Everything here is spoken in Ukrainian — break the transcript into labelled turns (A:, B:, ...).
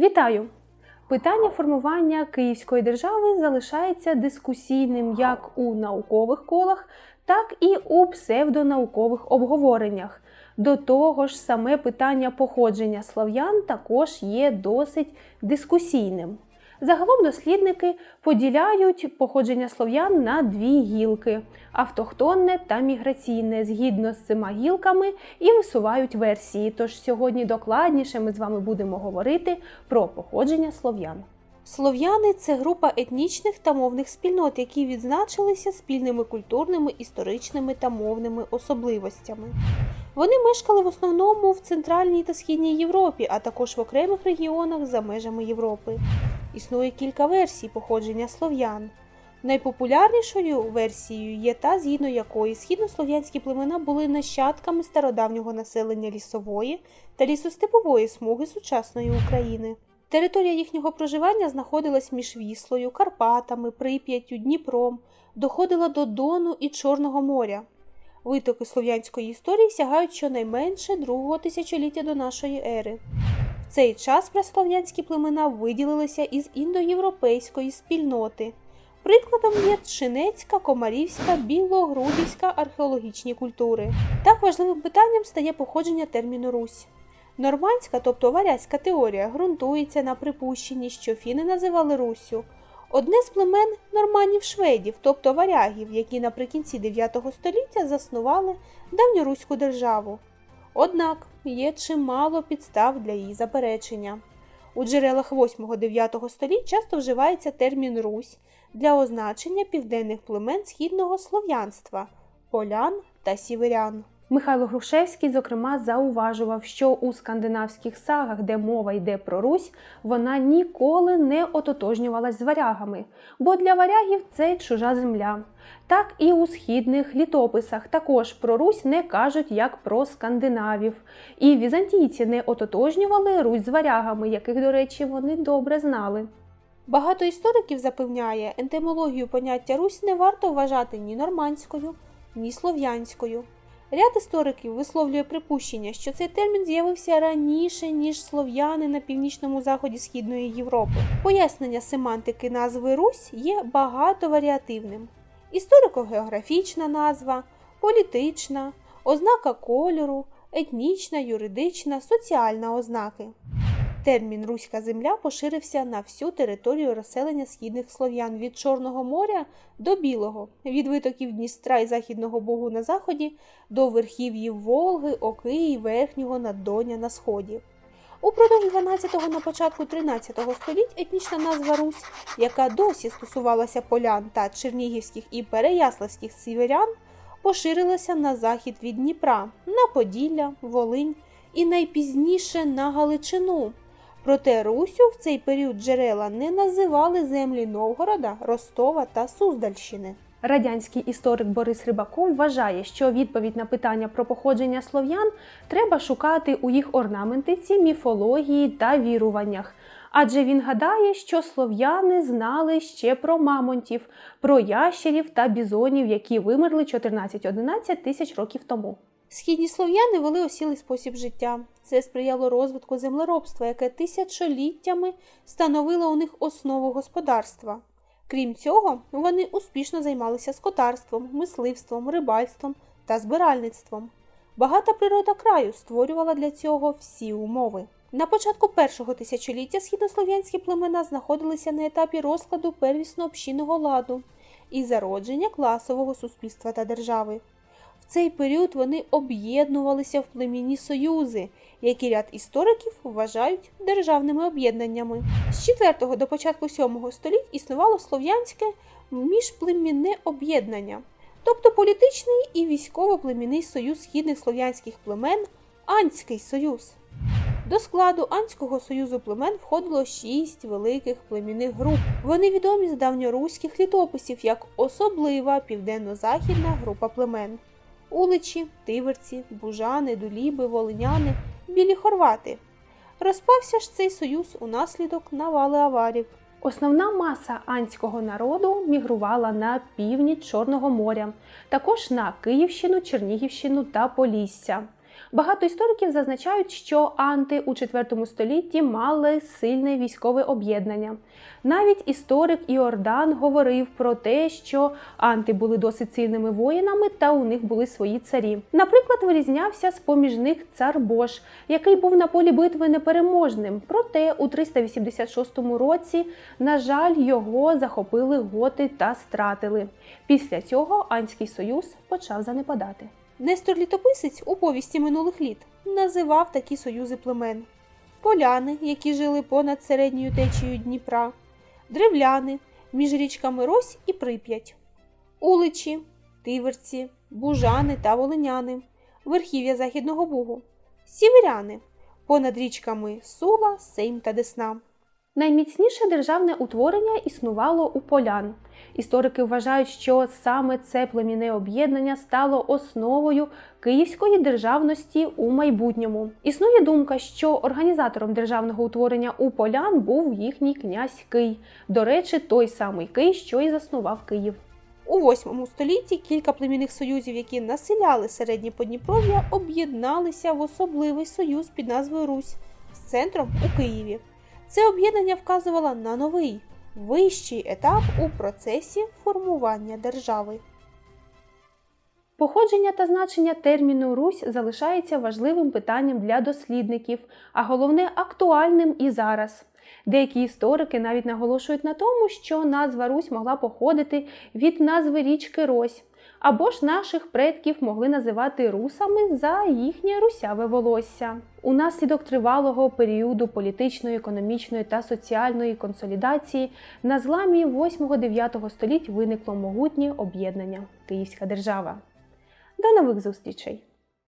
A: Вітаю! Питання формування Київської держави залишається дискусійним як у наукових колах, так і у псевдонаукових обговореннях. До того ж, саме питання походження слов'ян також є досить дискусійним. Загалом дослідники поділяють походження слов'ян на дві гілки автохтонне та міграційне, згідно з цими гілками, і висувають версії. Тож сьогодні докладніше ми з вами будемо говорити про походження слов'ян.
B: Слов'яни це група етнічних та мовних спільнот, які відзначилися спільними культурними, історичними та мовними особливостями. Вони мешкали в основному в Центральній та Східній Європі, а також в окремих регіонах за межами Європи. Існує кілька версій походження слов'ян. Найпопулярнішою версією є та, згідно якої східнослов'янські племена були нащадками стародавнього населення лісової та лісостепової смуги сучасної України. Територія їхнього проживання знаходилась між Віслою, Карпатами, Прип'яттю, Дніпром, доходила до Дону і Чорного моря. Витоки слов'янської історії сягають щонайменше другого тисячоліття до нашої ери. В цей час праслов'янські племена виділилися із індоєвропейської спільноти. Прикладом є Тшинецька, Комарівська, Білогрудівська археологічні культури. Так важливим питанням стає походження терміну Русь. Нормандська, тобто варязька теорія, ґрунтується на припущенні, що фіни називали Руссю. Одне з племен норманів-шведів, тобто варягів, які наприкінці 9 століття заснували давньоруську державу. Однак є чимало підстав для її заперечення. У джерелах 8-9 століть часто вживається термін Русь для означення південних племен східного слов'янства полян та сіверян.
A: Михайло Грушевський, зокрема, зауважував, що у скандинавських сагах, де мова йде про Русь, вона ніколи не ототожнювалась з варягами, бо для варягів це чужа земля. Так і у східних літописах також про Русь не кажуть як про скандинавів. І візантійці не ототожнювали Русь з варягами, яких, до речі, вони добре знали.
B: Багато істориків запевняє, ентимологію поняття Русь не варто вважати ні нормандською, ні слов'янською. Ряд істориків висловлює припущення, що цей термін з'явився раніше, ніж слов'яни на північному заході Східної Європи. Пояснення семантики назви Русь є багатоваріативним. Історико-географічна назва, політична, ознака кольору, етнічна, юридична, соціальна ознаки. Термін Руська земля поширився на всю територію розселення східних слов'ян від Чорного моря до Білого, від витоків Дністра і Західного Богу на заході до верхів'їв Волги, Оки і Верхнього Наддоня на сході. Упродовж 12-го на початку 13-го століть етнічна назва Русь, яка досі стосувалася полян та чернігівських і переяславських сіверян, поширилася на захід від Дніпра, на Поділля, Волинь і найпізніше на Галичину. Проте Русю в цей період джерела не називали землі Новгорода, Ростова та Суздальщини.
A: Радянський історик Борис Рибаков вважає, що відповідь на питання про походження слов'ян треба шукати у їх орнаментиці, міфології та віруваннях. Адже він гадає, що слов'яни знали ще про мамонтів, про ящерів та бізонів, які вимерли 14-11 тисяч років тому.
B: Східні слов'яни вели осілий спосіб життя. Це сприяло розвитку землеробства, яке тисячоліттями становило у них основу господарства. Крім цього, вони успішно займалися скотарством, мисливством, рибальством та збиральництвом. Багата природа краю створювала для цього всі умови. На початку першого тисячоліття східнослов'янські племена знаходилися на етапі розкладу первісно-общинного ладу і зародження класового суспільства та держави. Цей період вони об'єднувалися в племінні союзи, які ряд істориків вважають державними об'єднаннями. З 4 до початку 7 століть існувало слов'янське міжплемінне об'єднання, тобто політичний і військово-племінний союз східних слов'янських племен Анський союз. До складу Анського союзу племен входило шість великих племінних груп. Вони відомі з давньоруських літописів як особлива південно-західна група племен. Уличі, тиверці, бужани, дуліби, волиняни, білі хорвати. Розпався ж цей союз унаслідок навали аварів.
A: Основна маса анського народу мігрувала на північ Чорного моря, також на Київщину, Чернігівщину та Полісся. Багато істориків зазначають, що анти у IV столітті мали сильне військове об'єднання. Навіть історик Іордан говорив про те, що анти були досить сильними воїнами та у них були свої царі. Наприклад, вирізнявся з поміж них цар Бош, який був на полі битви непереможним. Проте у 386 році, на жаль, його захопили готи та стратили. Після цього Анський союз почав занепадати.
B: Нестор Літописець у повісті минулих літ називав такі союзи племен: поляни, які жили понад середньою течією Дніпра, древляни між річками Рось і Прип'ять, уличі, тиверці, бужани та волиняни, верхів'я Західного Бугу, сіверяни понад річками Сула, Сейм та Десна.
A: Найміцніше державне утворення існувало у полян. Історики вважають, що саме це племінне об'єднання стало основою київської державності у майбутньому. Існує думка, що організатором державного утворення у полян був їхній князь Кий. До речі, той самий Кий, що й заснував Київ.
B: У VIII столітті кілька племінних союзів, які населяли середнє Подніпров'я, об'єдналися в особливий союз під назвою Русь з центром у Києві. Це об'єднання вказувало на новий, вищий етап у процесі формування держави.
A: Походження та значення терміну Русь залишається важливим питанням для дослідників, а головне актуальним і зараз. Деякі історики навіть наголошують на тому, що назва Русь могла походити від назви річки Рось, або ж наших предків могли називати русами за їхнє русяве волосся. Унаслідок тривалого періоду політичної, економічної та соціальної консолідації на зламі 8-9 століть виникло могутнє об'єднання Київська держава. До нових зустрічей!